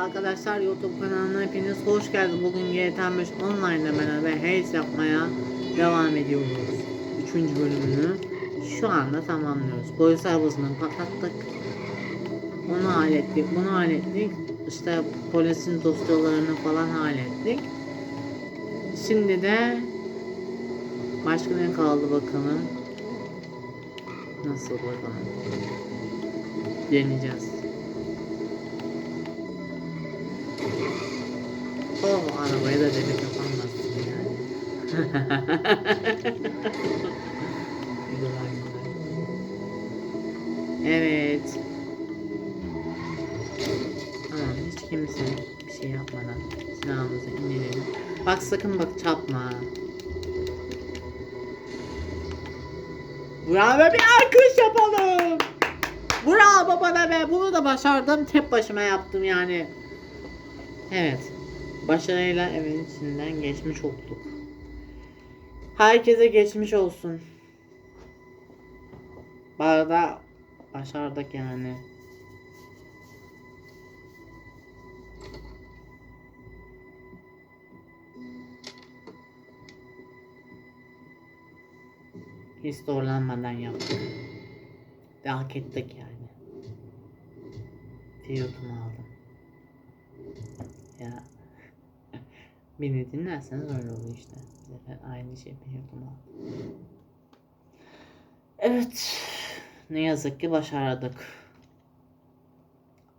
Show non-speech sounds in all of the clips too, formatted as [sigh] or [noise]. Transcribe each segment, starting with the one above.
Arkadaşlar YouTube kanalına hepiniz hoş geldiniz. Bugün GTA 5 Online'da beraber Haze yapmaya devam ediyoruz. Üçüncü bölümünü şu anda tamamlıyoruz. Polis arabasını patlattık. Onu hallettik, bunu hallettik. İşte polisin dosyalarını falan hallettik. Şimdi de başka ne kaldı bakalım. Nasıl bakalım. Deneyeceğiz. Oh da delik yapamazsın yani. [laughs] güzel güzel. Evet. Tamam hiç kimse bir şey yapmadan silahımızı indirelim. Bak sakın bak çarpma. Bravo bir alkış yapalım. Bravo bana be bunu da başardım tek başıma yaptım yani. Evet. Başarıyla evin içinden geçmiş olduk. Herkese geçmiş olsun. Bu arada başardık yani. Hiç zorlanmadan yaptık. Ve hak ettik yani. Fiyotumu aldım. Ya Beni dinlerseniz öyle oluyor işte. Sefer aynı şey yapıyordum abi. Evet. Ne yazık ki başardık.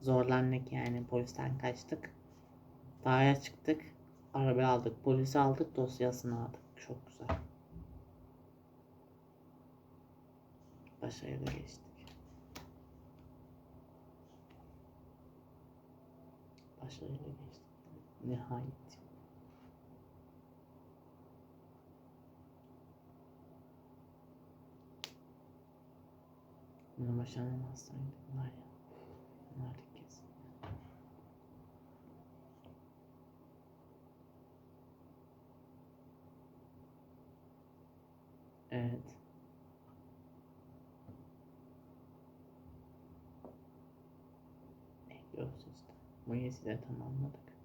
Zorlandık yani. Polisten kaçtık. Dağa çıktık. Arabayı aldık. Polisi aldık. Dosyasını aldık. Çok güzel. Başarılı geçtik. Başarılı geçtik. Nihayet. Bunu başaramazsaydık var ya. Bunlardık kesin. Evet. Bekliyoruz işte. Yesi de tamamladık.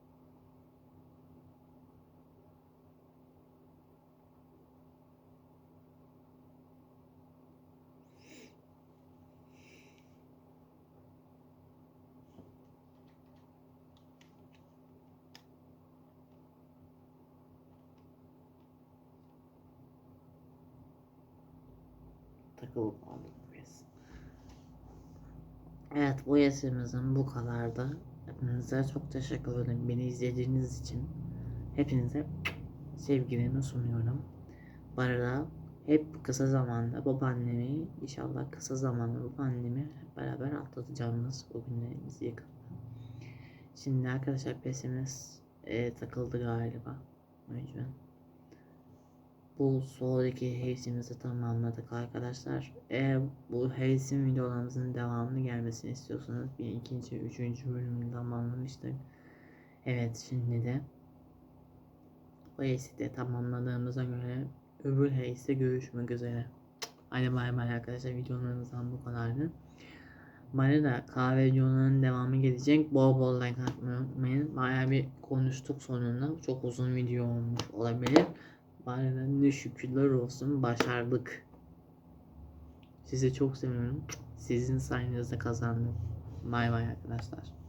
Takılıp aldık bu yaz. Evet bu yazımızın bu kadardı. Hepinize çok teşekkür ederim beni izlediğiniz için. Hepinize sevgilerimi sunuyorum. Bu arada hep kısa zamanda babaannemi inşallah kısa zamanda babaannemi hep beraber atlatacağımız o günlerimiz yakın. Şimdi arkadaşlar pesimiz e, takıldı galiba. O yüzden bu sonraki heysimizi tamamladık arkadaşlar. Eğer bu heysim videolarımızın devamını gelmesini istiyorsanız bir ikinci, üçüncü bölümünü tamamlamıştık. Evet şimdi de bu heysi de tamamladığımıza göre öbür heyste görüşmek üzere. Hadi bay bay arkadaşlar videolarımızdan bu kadardı. Bana da kahve videolarının devamı gelecek. Bol bol like atmayı unutmayın. Bayağı bir konuştuk sonunda. Çok uzun video olmuş olabilir. Ne şükürler olsun başardık. Sizi çok seviyorum. Sizin sayenizde kazandım. Bay bay arkadaşlar.